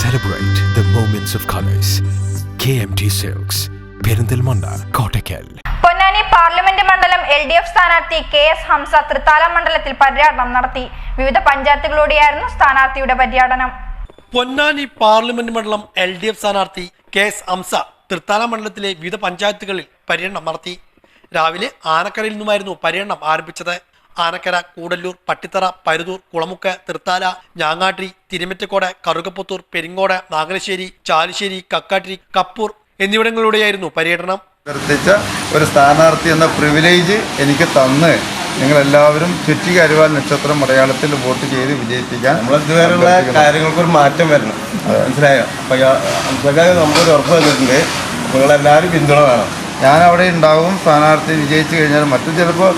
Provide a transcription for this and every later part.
Celebrate of colours K M T silks Perinthalmanna Kottakkal Ponnani parliament മണ്ഡലം L D F സ്ഥാനാർത്ഥി K S Hamsa Thrithala മണ്ഡലത്തിൽ പര്യടനം നടത്തി. വിവിധ പഞ്ചായത്തുകളോടെയായിരുന്നു സ്ഥാനാർത്ഥിയുടെ പര്യടനം. പൊന്നാനി പാർലമെന്റ് മണ്ഡലം എൽ ഡി എഫ് സ്ഥാനാർത്ഥി കെ എസ് ഹംസ തൃത്താല മണ്ഡലത്തിലെ വിവിധ പഞ്ചായത്തുകളിൽ പര്യടനം നടത്തി. രാവിലെ ആനക്കരയിൽ നിന്നുമായിരുന്നു പര്യടനം ആരംഭിച്ചത്. ആനക്കര കൂടല്ലൂർ പട്ടിത്തറ പരുതൂർ കുളമുക്ക് തൃത്താല ഞാങ്ങാട്ടി തിരുമറ്റക്കോട് കറുകപ്പുത്തൂർ പെരിങ്ങോട് നാഗലശ്ശേരി ചാലിശ്ശേരി കക്കാട്ടിരി കപ്പൂർ എന്നിവിടങ്ങളിലൂടെയായിരുന്നു പര്യടനം. നിർദ്ദേശിച്ച ഒരു സ്ഥാനാർത്ഥി എന്ന പ്രിവിലേജ് എനിക്ക് തന്ന് നിങ്ങളെല്ലാവരും ചുറ്റി കരുവാൻ നക്ഷത്രം മലയാളത്തിൽ വോട്ട് ചെയ്ത് വിജയിപ്പിക്കാൻ നമ്മൾ ഇതുവരെയുള്ള കാര്യങ്ങൾക്കൊരു മാറ്റം വരണം. മനസ്സിലായോ? അപ്പൊ നമുക്ക് നമ്മളൊരു ഉറപ്പ് തന്നിട്ടുണ്ട്. നിങ്ങളെല്ലാവരും പിന്തുണ വേണം. ഞാൻ അവിടെ ഉണ്ടാവും. സ്ഥാനാർത്ഥി വിജയിച്ചു കഴിഞ്ഞാൽ മറ്റു ചിലപ്പോൾ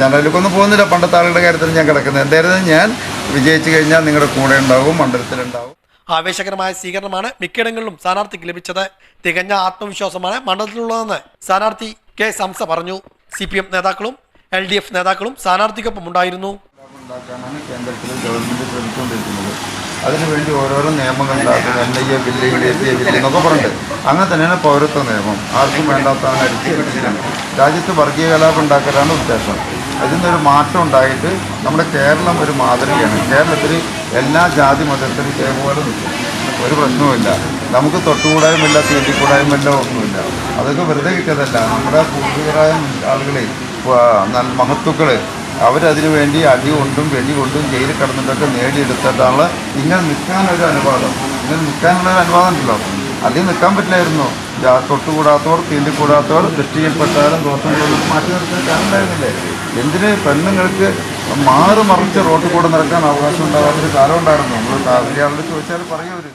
ഞാൻ അതിലേക്കൊന്നും പോകുന്നില്ല. പണ്ടത്തെ ആളുകളുടെ കാര്യത്തിൽ ഞാൻ കിടക്കുന്നത്. എന്തായിരുന്നു? ഞാൻ വിജയിച്ചു കഴിഞ്ഞാൽ നിങ്ങളുടെ കൂടെ ഉണ്ടാവും മണ്ഡലത്തിലുണ്ടാവും. ആവേശകരമായ സ്വീകരണമാണ് മിക്കയിടങ്ങളിലും സ്ഥാനാർത്ഥിക്ക് ലഭിച്ചത്. തികഞ്ഞ ആത്മവിശ്വാസമാണ് മണ്ഡലത്തിലുള്ളതെന്ന് സ്ഥാനാർത്ഥി കെ സംസ പറഞ്ഞു. സി പി എം നേതാക്കളും എൽ ഡി എഫ് നേതാക്കളും സ്ഥാനാർത്ഥിക്കൊപ്പം ഉണ്ടായിരുന്നു. കേന്ദ്രത്തിൽ ഗവൺമെന്റ് ശ്രമിച്ചുകൊണ്ടിരിക്കുന്നത്. അതിനുവേണ്ടി ഓരോരോ നിയമങ്ങൾ ഉണ്ടാക്കും N I A bill E A bill എന്നൊക്കെ പറഞ്ഞിട്ട്. അങ്ങനെ തന്നെയാണ് പൗരത്വ നിയമം. ആർക്കും വേണ്ടാത്തതാണ് അടിച്ച് രാജ്യത്ത് വർഗീയ കലാപം ഉണ്ടാക്കലാണ് ഉദ്ദേശം. അതിൽ നിന്നൊരു മാറ്റം ഉണ്ടായിട്ട് നമ്മുടെ കേരളം ഒരു മാതൃകയാണ്. കേരളത്തിൽ എല്ലാ ജാതി മതത്തിലും ഇതേപോലെ ഒരു പ്രശ്നവുമില്ല. നമുക്ക് തൊട്ടുകൂടായ്മയില്ല തീണ്ടിക്കൂടായ്മയില്ല ഒന്നുമില്ല. അതൊക്കെ വെറുതെ കിട്ടിയതല്ല നമ്മുടെ പൂർവികരായ ആളുകളെ നല്ല മഹത്തുക്കൾ അവരതിനു വേണ്ടി അടി കൊണ്ടും വെടി കൊണ്ടും ജയിലിൽ കിടന്നിട്ടൊക്കെ നേടിയെടുത്തിട്ടാണ് ഇങ്ങനെ നിൽക്കാനൊരു അനുവാദം. ഇങ്ങനെ നിൽക്കാനുള്ളൊരു അനുവാദം ഉണ്ടല്ലോ. അതിൽ നിൽക്കാൻ പറ്റില്ലായിരുന്നു. തൊട്ടുകൂടാത്തവർ തീണ്ടിക്കൂടാത്തവർ ദൃഷ്ടിയിൽപ്പെട്ടാലും ദോഷം കൂടുതലും മാറ്റി നിർത്താൻ കാരണമുണ്ടായിരുന്നില്ലേ എന്തിന് പെണ്ണുങ്ങൾക്ക് മാറി മറിച്ച് റോട്ടിൽ കൂടെ നടക്കാൻ അവകാശം ഉണ്ടാകാത്തൊരു കാലം ഉണ്ടായിരുന്നു? നമ്മൾ വലിയ ചോദിച്ചാൽ പറയൂര്